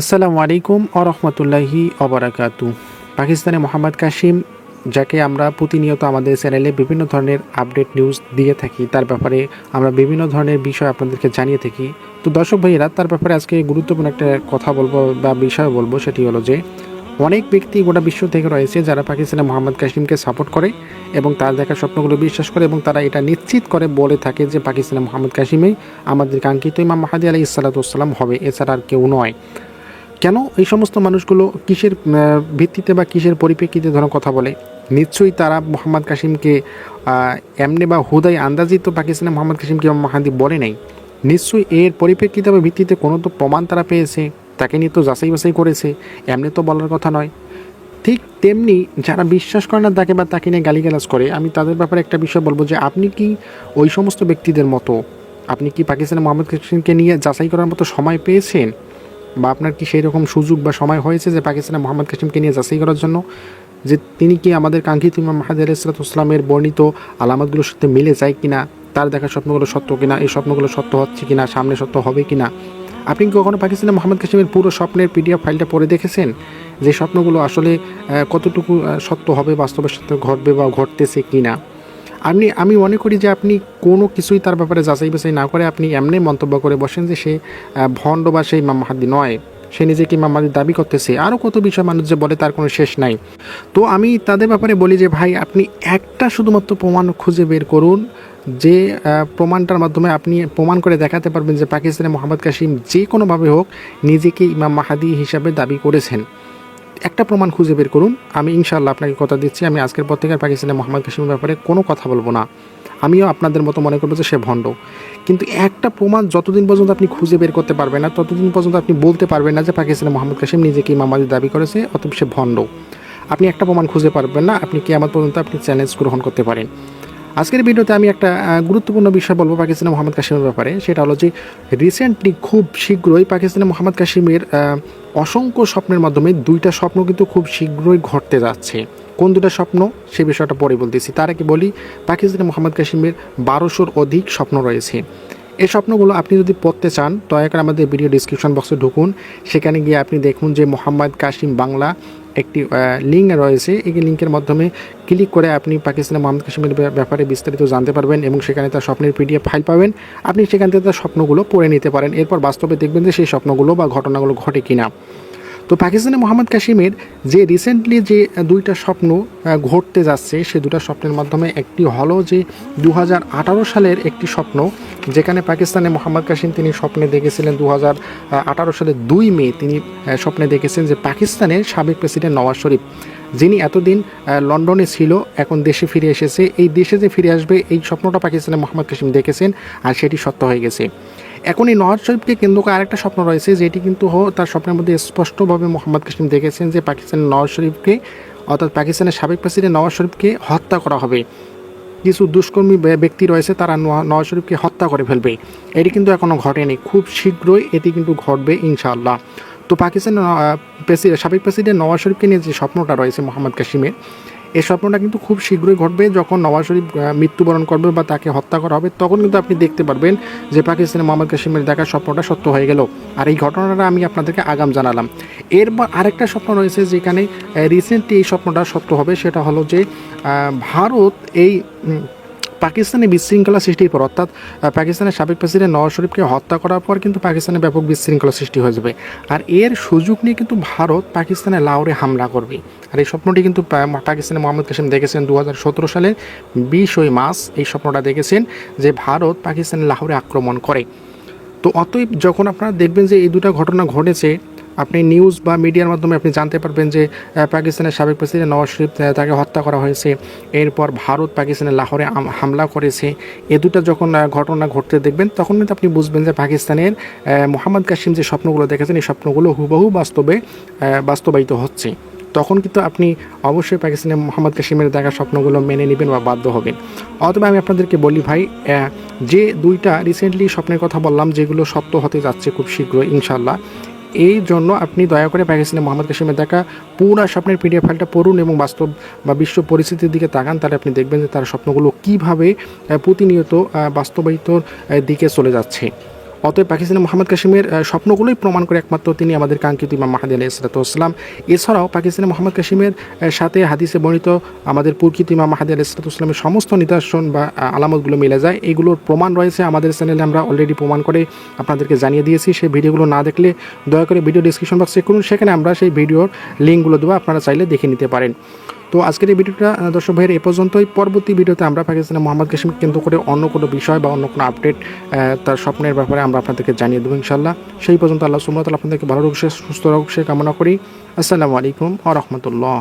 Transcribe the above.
আসসালামু আলাইকুম আ রহমতুল্লাহি অবরাকাতু পাকিস্তানে মোহাম্মদ কাশিম যাকে আমরা প্রতিনিয়ত আমাদের চ্যানেলে বিভিন্ন ধরনের আপডেট নিউজ দিয়ে থাকি, তার ব্যাপারে আমরা বিভিন্ন ধরনের বিষয় আপনাদেরকে জানিয়ে থাকি। তো দর্শক ভাইয়েরা, তার ব্যাপারে আজকে গুরুত্বপূর্ণ একটা কথা বলব বা বিষয় বলব, সেটি হলো যে, অনেক ব্যক্তি গোটা বিশ্ব থেকে রয়েছে যারা পাকিস্তানে মোহাম্মদ কাশিমকে সাপোর্ট করে এবং তার দেখা স্বপ্নগুলো বিশ্বাস করে এবং তারা এটা নিশ্চিত করে বলে থাকে যে, পাকিস্তানে মোহাম্মদ কাশিমেই আমাদের কাঙ্ক্ষিত ইমাম মাহাদি আলাই ইসালাতাম হবে, এছাড়া আর কেউ নয়। কেন এই সমস্ত মানুষগুলো কিসের ভিত্তিতে বা কিসের পরিপ্রেক্ষিতে ধরো কথা বলে? নিশ্চয়ই তারা মোহাম্মদ কাশিমকে এমনি বা হুদাই আন্দাজিত পাকিস্তানে মোহাম্মদ ইমাম মাহাদি বলে নেই। নিশ্চয়ই এর পরিপ্রেক্ষিতে বা ভিত্তিতে কোনো তো প্রমাণ তারা পেয়েছে, তাকে নিয়ে তো যাচাই বাছাই করেছে, এমনি তো বলার কথা নয়। ঠিক তেমনি যারা বিশ্বাস করে না তাকে বা তাকে নিয়ে গালিগালাজ করে, আমি তাদের ব্যাপারে একটা বিষয় বলব যে আপনি কি ওই সমস্ত ব্যক্তিদের মতো, আপনি কি পাকিস্তানে মোহাম্মদ কাশিমকে নিয়ে যাচাই করার মতো সময় পেয়েছেন? বা আপনার কি সেই রকম সুযোগ বা সময় হয়েছে যে পাকিস্তানে মোহাম্মদ কাশিমকে নিয়ে যাচাই করার জন্য? যে তিনি কি আমাদের কাঙ্ক্ষিত ইমাম মাহাদি আলাইসালাতামের বর্ণিত আলামতগুলোর সাথে মিলে যায় কিনা? তার দেখা স্বপ্নগুলো সত্য কিনা? এই স্বপ্নগুলো সত্য হচ্ছে কিনা? সামনে সত্য হবে কিনা? আপনি কি কখনো পাকিস্তানে মোহাম্মদ কাশিমের পুরো স্বপ্নের পিডিএফ ফাইলটা পড়ে দেখেছেন? যে স্বপ্নগুলো আসলে কতটুকু সত্য হবে, বাস্তবের সাথে ঘটবে বা ঘটতেছে কিনা? আপনি, আমি মনে করি যে আপনি কোনো কিছুই তার ব্যাপারে যাচাই বাছাই না করে আপনি এমনি মন্তব্য করে বসেন যে সে ভণ্ড বা সেই ইমাম মাহাদি নয়। সে নিজেকে ইমাম মাহাদি দাবি করতেছে। আরও কত বিষয় মানুষ যে বলে তার কোনো শেষ নাই। তো আমি তাদের ব্যাপারে বলি যে, ভাই, আপনি একটা শুধুমাত্র প্রমাণ খুঁজে বের করুন যে প্রমাণটার মাধ্যমে আপনি প্রমাণ করে দেখাতে পারবেন যে পাকিস্তানে মোহাম্মদ কাশিম যে কোনোভাবে হোক নিজেকে ইমাম মাহাদি হিসাবে দাবি করেছেন। একটা প্রমাণ খুঁজে বের করুন। আমি ইনশাল্লাহ আপনাকে কথা দিচ্ছি। আমি আজকের পর থেকে আর পাকিস্তানের মোহাম্মদ কাশিমের ব্যাপারে কোনো কথা বলব না। আমিও আপনাদের মতো মনে করব যে সে ভণ্ড। কিন্তু একটা প্রমাণ যতদিন পর্যন্ত আপনি খুঁজে বের করতে পারবেন না, ততদিন পর্যন্ত আপনি বলতে পারবেন না যে পাকিস্তানের মোহাম্মদ কাশিম নিজেকে ইমামাদি দাবি করেছে অথবা সে ভণ্ড। আপনি একটা প্রমাণ খুঁজে পারবেন না। আপনি কি আমার পর্যন্ত আপনি চ্যালেঞ্জ গ্রহণ করতে পারেন। আজকের ভিডিওতে আমি একটা গুরুত্বপূর্ণ বিষয় বলব পাকিস্তানের মোহাম্মদ কাশিমের ব্যাপারে। সেটা হলো যে রিসেন্টলি খুব শীঘ্রই পাকিস্তানের মোহাম্মদ কাশিমের অসংখ্য স্বপ্নের মাধ্যমে দুইটা স্বপ্ন কিন্তু খুব শীঘ্রই ঘটতে যাচ্ছে। কোন দুটা স্বপ্ন? সে বিষয়টা পরে বলতেছি। তার আগে বলি, পাকিস্তানের মোহাম্মদ কাশিমের বারোশোর অধিক স্বপ্ন রয়েছে। এই স্বপ্নগুলো আপনি যদি পড়তে চান, দয়া করে আমাদের ভিডিও ডিসক্রিপশন বক্সে ঢুকুন। সেখানে গিয়ে আপনি দেখুন যে মোহাম্মদ কাশিম বাংলা একটি লিঙ্ক রয়েছে। এই লিঙ্কের মাধ্যমে ক্লিক করে আপনি পাকিস্তানের মোহাম্মদ কাশ্মীর ব্যা- ব্যাপারে বিস্তারিত জানতে পারবেন এবং সেখানে তার স্বপ্নের পিডিএফ ফাইল পাবেন। আপনি সেখান থেকে তার স্বপ্নগুলো পড়ে নিতে পারেন। এরপর বাস্তবে দেখবেন যে সেই স্বপ্নগুলো বা ঘটনাগুলো ঘটে কিনা। তো পাকিস্তানে মোহাম্মদ কাশিমের যে রিসেন্টলি যে দুইটা স্বপ্ন ঘটতে যাচ্ছে, সে দুটা স্বপ্নের মাধ্যমে একটি হলো যে দু হাজার আঠারো সালের একটি স্বপ্ন, যেখানে পাকিস্তানে মোহাম্মদ কাশিম তিনি স্বপ্নে দেখেছিলেন দু সালের দুই মে তিনি স্বপ্নে দেখেছেন যে পাকিস্তানের সাবেক প্রেসিডেন্ট নওয়াজ শরীফ, যিনি এতদিন লন্ডনে ছিল, এখন দেশে ফিরে এসেছে। এই দেশে যে ফিরে আসবে, এই স্বপ্নটা পাকিস্তানের মোহাম্মদ কাশিম দেখেছেন, আর সেটি সত্য হয়ে গেছে। এখন এই নওয়াজ শরীফকে কেন্দ্র করে আরেকটা স্বপ্ন রয়েছে, যেটি কিন্তু তার স্বপ্নের মধ্যে স্পষ্টভাবে মোহাম্মদ কাসিম দেখেছেন যে পাকিস্তানের নওয়াজ শরীফকে, অর্থাৎ পাকিস্তানের সাবেক প্রেসিডেন্ট নওয়াজ শরীফকে হত্যা করা হবে। কিছু দুষ্কর্মী ব্যক্তি রয়েছে, তারা নওয়া- নওয়াজ শরীফকে হত্যা করে ফেলবে। এটি কিন্তু এখনও ঘটেনি। খুব শীঘ্রই এটি কিন্তু ঘটবে, ইনশাআল্লাহ। তো পাকিস্তানের সাবেক প্রেসিডেন্ট নওয়াজ শরীফকে নিয়ে যে স্বপ্নটা রয়েছে মোহাম্মদ কাসিমের এই স্বপ্নটা কিন্তু খুব শীঘ্রই ঘটবে। যখন নওয়াজ শরীফ মৃত্যুবরণ করবে বা তাকে হত্যা করা হবে, তখন কিন্তু আপনি দেখতে পারবেন যে পাকিস্তানের মোহাম্মদ কাশিমের দেখার স্বপ্নটা সত্য হয়ে গেল। আর এই ঘটনাটা আমি আপনাদেরকে আগাম জানালাম। এরপর আরেকটা স্বপ্ন রয়েছে যেখানে রিসেন্টলি এই স্বপ্নটা সত্য হবে, সেটা হলো যে ভারত এই পাকিস্তানে বিশৃঙ্খলা সৃষ্টির পর, অর্থাৎ পাকিস্তানের সাবেক প্রেসিডেন্ট নওয়াজ শরীফকে হত্যা করার পর কিন্তু পাকিস্তানে ব্যাপক বিশৃঙ্খলা সৃষ্টি হয়ে যাবে। আর এর সুযোগ নিয়ে কিন্তু ভারত পাকিস্তানে লাহোরে হামলা করবে। আর এই স্বপ্নটি কিন্তু পাকিস্তানের মোহাম্মদ কাসিম দেখেছেন দু হাজার সতেরো সালের বিশই মাস এই স্বপ্নটা দেখেছেন যে ভারত পাকিস্তানের লাহোরে আক্রমণ করে। তো অতএব যখন আপনারা দেখবেন যে এই দুটো ঘটনা ঘটেছে আপনি নিউজ বা মিডিয়ার মাধ্যমে আপনি জানতে পারবেন যে পাকিস্তানের সাবেক প্রেসিডেন্ট নওয়াজ শরীফ তাকে হত্যা করা হয়েছে। এরপর ভারত পাকিস্তানের লাহোরে হামলা করেছে। এ দুটো যখন ঘটনা ঘটতে দেখবেন, তখন কিন্তু আপনি বুঝবেন যে পাকিস্তানের মোহাম্মদ কাসিম যে স্বপ্নগুলো দেখেছেন, এই স্বপ্নগুলো হুবহু বাস্তবে বাস্তবায়িত হচ্ছে। তখন কিন্তু আপনি অবশ্যই পাকিস্তানের মোহাম্মদ কাসিমের দেখা স্বপ্নগুলো মেনে নেবেন বা বাধ্য হবেন। অথবা আমি আপনাদেরকে বলি ভাই যে দুইটা রিসেন্টলি স্বপ্নের কথা বললাম, যেগুলো সত্য হতে যাচ্ছে খুব শীঘ্রই ইনশাল্লাহ এই জন্য আপনি দয়া করে ম্যাগাজিনে মোহাম্মদ কাশিমের দেখা পুরা স্বপ্নের পিডিএফ ফাইলটা পড়ুন এবং বাস্তব বা বিশ্ব পরিস্থিতির দিকে তাকান, তাহলে আপনি দেখবেন যে তার স্বপ্নগুলো কীভাবে প্রতিনিয়ত বাস্তবায়িত দিকে চলে যাচ্ছে। অতএব পাকিস্তানি মোহাম্মদ কাশিমের স্বপ্নগুলোই প্রমাণ করে একমাত্র তিনি আমাদের কাঙ্ক্ষিত ইমাম মাহাদি আলাহ ইসলাতাম এছাড়াও পাকিস্তানি মোহাম্মদ কাশিমের সাথে হাদিসে বর্ণিত আমাদের পুরকিত ইমাম মাহাদি আলাহ ইসলাতামের সমস্ত নিদর্শন বা আলামতগুলো মিলে যায়। এগুলোর প্রমাণ রয়েছে আমাদের চ্যানেলে, আমরা অলরেডি প্রমাণ করে আপনাদেরকে জানিয়ে দিয়েছি। সেই ভিডিওগুলো না দেখলে দয়া করে ভিডিও ডিসক্রিপশন বক্স করুন। সেখানে আমরা সেই ভিডিওর লিঙ্কগুলো দেবো, আপনারা চাইলে দেখে নিতে পারেন। তো আজকের এই ভিডিওটা দর্শক ভাইয়ের এ পর্যন্তই। পরবর্তী ভিডিওতে আমরা পাকিস্তানের মোহাম্মদ কাশিম কেন্দ্র করে অন্য কোনো বিষয় বা অন্য কোনো আপডেট তার স্বপ্নের ব্যাপারে আমরা আপনাদেরকে জানিয়ে দেবো ইনশাল্লাহ সেই পর্যন্ত আল্লাহ সুমতাল আপনাদেরকে ভালো রোগ সুস্থ সে কামনা করি। আসসালামু আলাইকুম আ রহমতুল্লাহ।